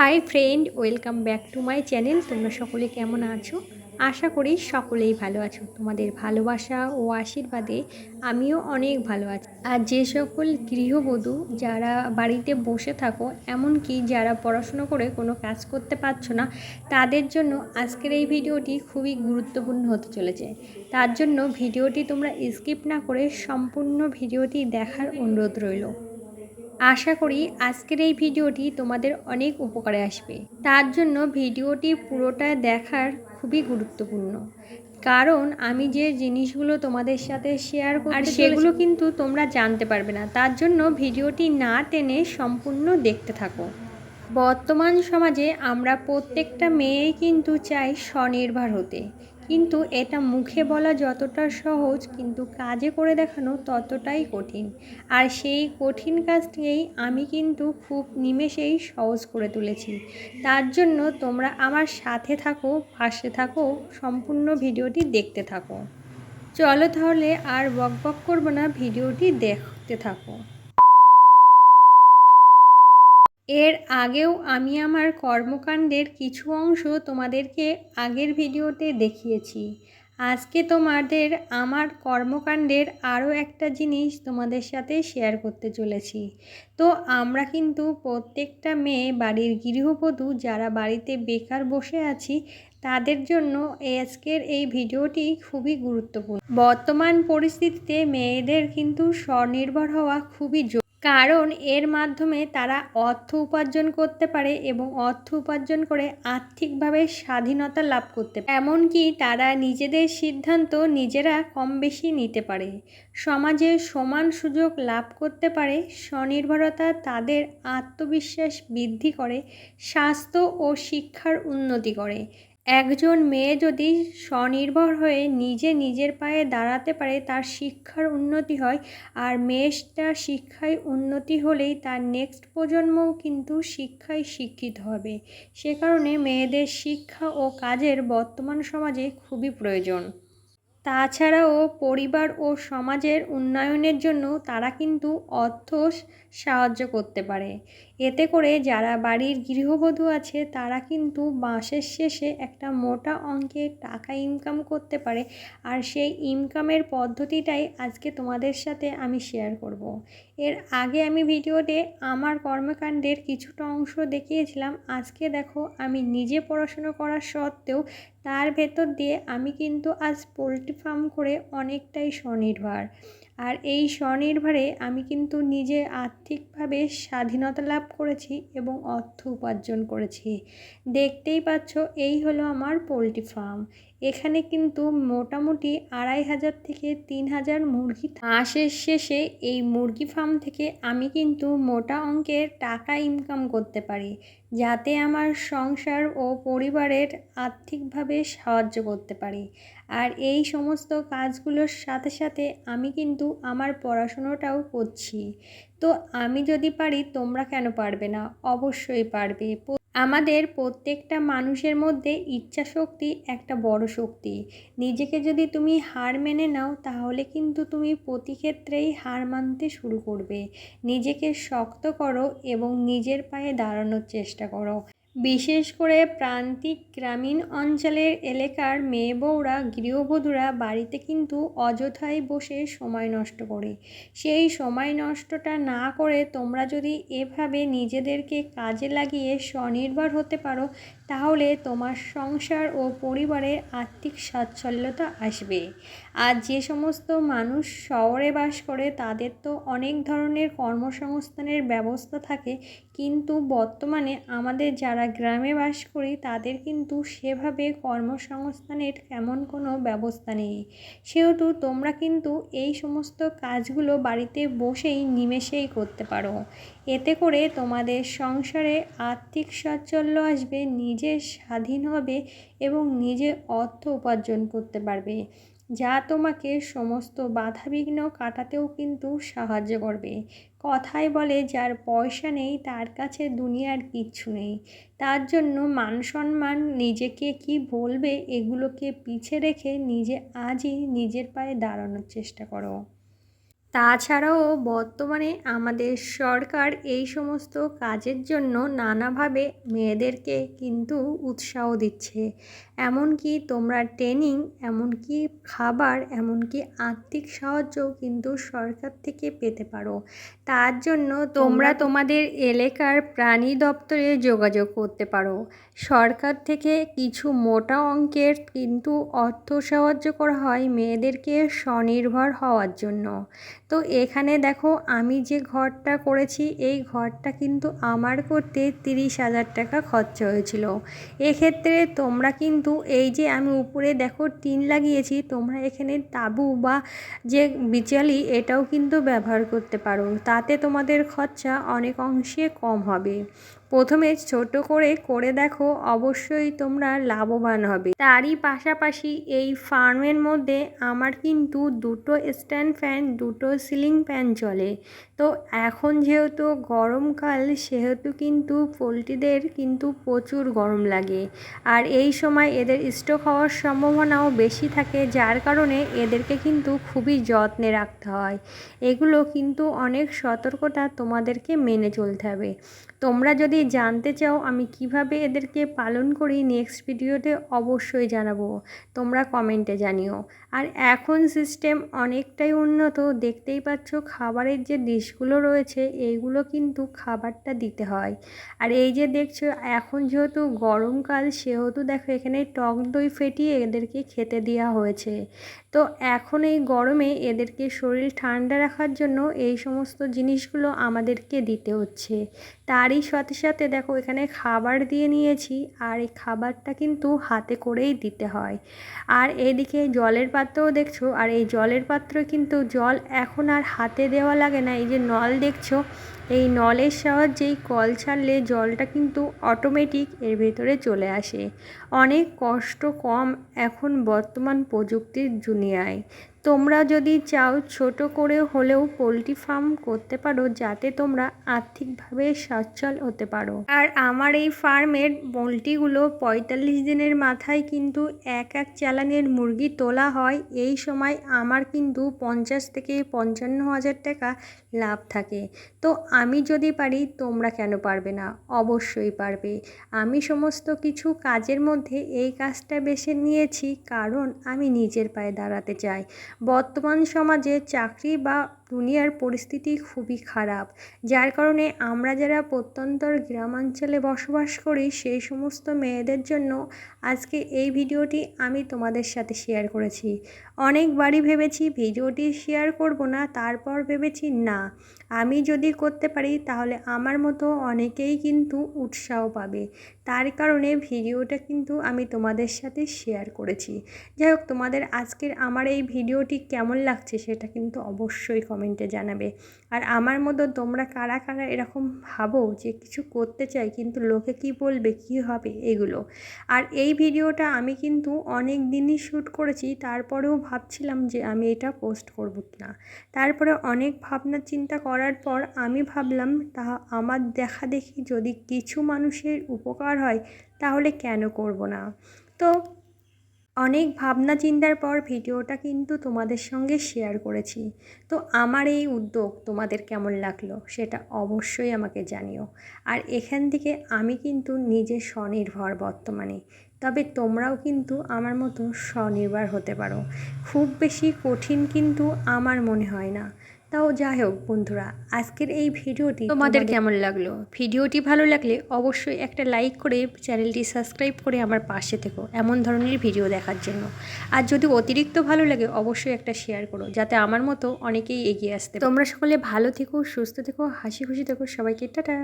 Hi friend, welcome back to my channel. তোমরা সকলে কেমন আছো? আশা করি সকলেই ভালো আছো। তোমাদের ভালোবাসা ও আশীর্বাদে আমিও অনেক ভালো আছি। আর যে সকল গৃহবধূ যারা বাড়িতে বসে থাকো, এমনকি যারা পড়াশুনো করে কোনো কাজ করতে পারছ না, তাদের জন্য আজকের এই ভিডিওটি খুবই গুরুত্বপূর্ণ হতে চলেছে। তার জন্য ভিডিওটি তোমরা স্কিপ না করে সম্পূর্ণ ভিডিওটি দেখার অনুরোধ রইল। আশা করি আজকের এই ভিডিওটি তোমাদের অনেক উপকারে আসবে। তার জন্য ভিডিওটি পুরোটা দেখার খুবই গুরুত্বপূর্ণ। কারণ আমি যে জিনিসগুলো তোমাদের সাথে শেয়ার করি আর সেগুলো কিন্তু তোমরা জানতে পারবে না। তার জন্য ভিডিওটি না টেনে সম্পূর্ণ দেখতে থাকো। বর্তমান সমাজে আমরা প্রত্যেকটা মেয়েই কিন্তু চাই স্বনির্ভর হতে। কিন্তু এটা মুখে বলা যতটা সহজ, কিন্তু কাজে করে দেখানো ততটাই কঠিন। আর সেই কঠিন কাজটিকেই আমি কিন্তু খুব নিমেষেই সহজ করে তুলেছি। তার জন্য তোমরা আমার সাথে থাকো, পাশে থাকো, সম্পূর্ণ ভিডিওটি দেখতে থাকো। চলো তাহলে আর বক বক করব না, ভিডিওটি দেখতে থাকো। এর আগেও আমি আমার কর্মকাণ্ডের কিছু অংশ তোমাদেরকে আগের ভিডিওতে দেখিয়েছি। আজকে তোমাদের আমার কর্মকাণ্ডের আরও একটা জিনিস তোমাদের সাথে শেয়ার করতে চলেছি। তো আমরা কিন্তু প্রত্যেকটা মেয়ে বাড়ির গৃহবধূ যারা বাড়িতে বেকার বসে আছি, তাদের জন্য আজকের এই ভিডিওটি খুবই গুরুত্বপূর্ণ। বর্তমান পরিস্থিতিতে মেয়েদের কিন্তু স্বনির্ভর হওয়া খুবই কারণ এর মাধ্যমে তারা অর্থ উপার্জন করতে পারে এবং অর্থ উপার্জন করে আর্থিকভাবে স্বাধীনতা লাভ করতে পারে। এমনকি তারা নিজেদের সিদ্ধান্ত নিজেরা কম বেশি নিতে পারে। সমাজে সমান সুযোগ লাভ করতে পারে, স্বনির্ভরতা তাদের আত্মবিশ্বাস বৃদ্ধি করে, স্বাস্থ্য ও শিক্ষার উন্নতি করে। একজন মেয়ে যদি স্বনির্ভর হয়ে নিজে নিজের পায়ে দাঁড়াতে পারে, তার শিক্ষার উন্নতি হয়। আর মেয়েটা শিক্ষায় উন্নতি হলেই তার নেক্সট প্রজন্মও কিন্তু শিক্ষায় শিক্ষিত হবে। সে কারণে মেয়েদের শিক্ষা ও কাজের বর্তমান সমাজে খুবই প্রয়োজন। তাছাড়াও পরিবার ও সমাজের উন্নয়নের জন্য তারা কিন্তু অর্থ সাহায্য করতে পারে। এতে করে যারা বাড়ির গৃহবধূ আছে, তারা কিন্তু মাসের শেষে একটা মোটা অঙ্কের টাকা ইনকাম করতে পারে। আর সেই ইনকামের পদ্ধতিটাই আজকে তোমাদের সাথে আমি শেয়ার করব। এর আগে আমি ভিডিওতে আমার কর্মকাণ্ডের কিছুটা অংশ দেখিয়েছিলাম। আজকে দেখো আমি নিজে পড়াশুনো করার সত্ত্বেও তার ভেতর দিয়ে আমি কিন্তু আজ পোলট্রি ফার্ম করে অনেকটাই স্বনির্ভর। আর এই স্বনির্ভরে আমি কিন্তু নিজে আর্থিকভাবে স্বাধীনতা লাভ করেছি এবং অর্থ উপার্জন করেছি। দেখতেই পাচ্ছ, এই হলো আমার পোলট্রি ফার্ম। এখানে কিন্তু মোটামুটি আড়াই হাজার থেকে তিন হাজার মুরগি মাসের শেষে এই মুরগি ফার্ম থেকে আমি কিন্তু মোটা অঙ্কের টাকা ইনকাম করতে পারি, যাতে আমার সংসার ও পরিবারের আর্থিকভাবে সাহায্য করতে পারি। আর এই সমস্ত কাজগুলোর সাথে সাথে আমি কিন্তু আমার পড়াশুনোটাও করছি। তো আমি যদি পারি তোমরা কেন পারবে না? অবশ্যই পারবে। আমাদের প্রত্যেকটা মানুষের মধ্যে ইচ্ছা শক্তি একটা বড় শক্তি। নিজেকে যদি তুমি হার মেনে নাও, তাহলে কিন্তু তুমি প্রতি ক্ষেত্রেই হার মানতে শুরু করবে। নিজেকে শক্ত করো এবং নিজের পায়ে দাঁড়ানোর চেষ্টা করো। বিশেষ করে প্রান্তিক গ্রামীণ অঞ্চলের এলাকার মেয়ে বউরা, গৃহবধূরা বাড়িতে কিন্তু অযথায় বসে সময় নষ্ট করে। সেই সময় নষ্টটা না করে তোমরা যদি এভাবে নিজেদেরকে কাজে লাগিয়ে স্বনির্ভর হতে পারো, তাহলে তোমার সংসার ও পরিবারের আর্থিক সচ্ছলতা আসবে। আর যে সমস্ত মানুষ শহরে বাস করে, তাদের তো অনেক ধরনের কর্মসংস্থানের ব্যবস্থা থাকে কিন্তু বর্তমানে আমাদের যারা গ্রামে বাস করি, তাদের কিন্তু সেভাবে কর্মসংস্থানের তেমন কোনো ব্যবস্থা নেই। সেহেতু তোমরা কিন্তু এই সমস্ত কাজগুলো বাড়িতে বসেই নিমেষেই করতে পারো। এতে করে তোমাদের সংসারে আর্থিক সাচ্ছল্য আসবে, নিজে স্বাধীন হবে এবং নিজে অর্থ উপার্জন করতে পারবে। যা তোমাকে সমস্ত বাধাবিঘ্ন কাটাতেও কিন্তু সাহায্য করবে। কথায় বলে, যার পয়সা নেই, তার কাছে দুনিয়ার কিচ্ছু নেই। তার জন্য মান সম্মান নিজেকে কি বলবে এগুলোকে পিছে রেখে নিজে আজই নিজের পায়ে দাঁড়ানোর চেষ্টা করো। তাছাড়াও বর্তমানে আমাদের সরকার এই সমস্ত কাজের জন্য নানাভাবে মেয়েদেরকে কিন্তু উৎসাহ দিচ্ছে। এমনকি তোমরা ট্রেনিং, এমনকি খাবার, এমনকি আর্থিক সাহায্যও কিন্তু সরকার থেকে পেতে পারো। তার জন্য তোমরা তোমাদের এলাকার প্রাণী দপ্তরে যোগাযোগ করতে পারো। সরকার থেকে কিছু মোটা অঙ্কের কিন্তু অর্থ সাহায্য করা হয় মেয়েদেরকে স্বনির্ভর হওয়ার জন্য। তো এখানে দেখো আমি যে ঘরটা করেছি, এই ঘরটা কিন্তু আমার করতে তিরিশ হাজার টাকা খরচা হয়েছিল। এক্ষেত্রে তোমরা কিন্তু এই যে আমি উপরে দেখো টিন লাগিয়েছি, তোমরা এখানে তাবু বা যে বিচালি এটাও কিন্তু ব্যবহার করতে পারো। তাতে তোমাদের খরচা অনেক অংশে কম হবে। প্রথমে ছোট করে করে দেখো, অবশ্যই তোমরা লাভবান হবে। তারই পাশাপাশি এই ফার্মের মধ্যে আমার কিন্তু দুটো স্ট্যান্ড ফ্যান, দুটো সিলিং ফ্যান চলে। তো এখন যেহেতু গরমকাল সেহেতু কিন্তু পোলট্রিদের কিন্তু প্রচুর গরম লাগে। আর এই সময় এদের স্ট্রোক হওয়ার সম্ভাবনাও বেশি থাকে, যার কারণে এদেরকে কিন্তু খুবই যত্নে রাখতে হয়। এগুলো কিন্তু অনেক সতর্কতা তোমাদেরকে মেনে চলতে হবে। তোমরা যদি জানতে চাও আমি কীভাবে এদেরকে পালন করি নেক্সট ভিডিওতে অবশ্যই জানাব। তোমরা কমেন্টে জানিও। আর এখন সিস্টেম অনেকটাই উন্নত, দেখতেই পাচ্ছ খাবারের যে ডিশগুলো রয়েছে, এইগুলো কিন্তু খাবারটা দিতে হয়। আর এই যে দেখছ, এখন যেহেতু গরমকাল, সেহেতু দেখো এখানে টক দই ফেটিয়ে এদেরকে খেতে দেওয়া হয়েছে। তো এখন এই গরমে এদেরকে শরীর ঠান্ডা রাখার জন্য এই সমস্ত জিনিসগুলো আমাদেরকে দিতে হচ্ছে। তারই সাথে সাথে দেখো এখানে খাবার দিয়ে নিয়েছি, আর এই খাবারটা কিন্তু হাতে করেই দিতে হয়। আর এদিকে জলের পাত্রও দেখছ, আর এই জলের পাত্র কিন্তু জল এখন আর হাতে দেওয়া লাগে না। এই যে নল দেখছ এই নলের সাহায্যেই কল ছাড়লে জলটা কিন্তু অটোমেটিক এর ভেতরে চলে আসে। অনেক কষ্ট কম এখন বর্তমান প্রযুক্তির দুনিয়ায়। তোমরা যদি চাও ছোট করে হলেও পোলট্রি ফার্ম করতে পারো, যাতে তোমরা আর্থিকভাবে সচ্ছল হতে পারো। আর আমার এই ফার্মের পোলট্রিগুলো পঁয়তাল্লিশ দিনের মাথায় কিন্তু এক এক চালানের মুরগি তোলা হয়। এই সময় আমার কিন্তু পঞ্চাশ থেকে পঞ্চান্ন হাজার টাকা লাভ থাকে। তো আমি যদি পারি, তোমরা কেন পারবে না? অবশ্যই পারবে। আমি সমস্ত কিছু কাজের মধ্যে এই কাজটা বেছে নিয়েছি, কারণ আমি নিজের পায়ে দাঁড়াতে চাই। বর্তমান সমাজে চাকরি বা দুনিয়ার পরিস্থিতি খুবই খারাপ। যার কারণে আমরা যারা প্রত্যন্তর গ্রামাঞ্চলে বসবাস করি, সেই সমস্ত মেয়েদের জন্য আজকে এই ভিডিওটি আমি তোমাদের সাথে শেয়ার করেছি। অনেকবারই ভেবেছি ভিডিওটি শেয়ার করব না, তারপর ভেবেছি না। আমি যদি করতে পারি, তাহলে আমার মতো অনেকেই কিন্তু উৎসাহ পাবে। তার কারণে ভিডিওটা কিন্তু আমি তোমাদের সাথে শেয়ার করেছি। যাই হোক, তোমাদের আজকের আমার এই ভিডিওটি কেমন লাগছে, সেটা কিন্তু অবশ্যই কমেন্টে জানাবে। আর আমার মতো তোমরা কারা কারা এরকম ভাবো যে কিছু করতে চাই, কিন্তু লোকে কি বলবে, কি হবে এগুলো? আর এই ভিডিওটা আমি কিন্তু অনেক দিনই শ্যুট করেছি, তারপরেও ভাবছিলাম যে আমি এটা পোস্ট করব না। তারপরে অনেক ভাবনা চিন্তা করার পর আমি ভাবলাম, তা আমার দেখা দেখি যদি কিছু মানুষের উপকার হয়, তাহলে কেন করব না? তো অনেক ভাবনা চিন্তার পর ভিডিওটা কিন্তু তোমাদের সঙ্গে শেয়ার করেছি। তো আমার এই উদ্যোগ তোমাদের কেমন লাগল সেটা অবশ্যই আমাকে জানিও। আর এখান থেকে আমি কিন্তু নিজে স্বনির্ভর বর্তমানে। তবে তোমরাও কিন্তু আমার মতো স্বনির্ভর হতে পারো। খুব বেশি কঠিন কিন্তু আমার মনে হয় না। তাও যাই হোক বন্ধুরা আজকের এই ভিডিওটি তোমাদের কেমন লাগল? ভিডিওটি ভালো লাগলে অবশ্যই একটা লাইক করে চ্যানেলটি সাবস্ক্রাইব করে আমার পাশে থেকো এমন ধরনের ভিডিও দেখার জন্য। আর যদি অতিরিক্ত ভালো লাগে অবশ্যই একটা শেয়ার করো যাতে আমার মতো অনেকেই এগিয়ে আসতে তোমরা সকলে ভালো থেকো সুস্থ থেকো হাসি খুশি থেকো সবাইকে টাটা।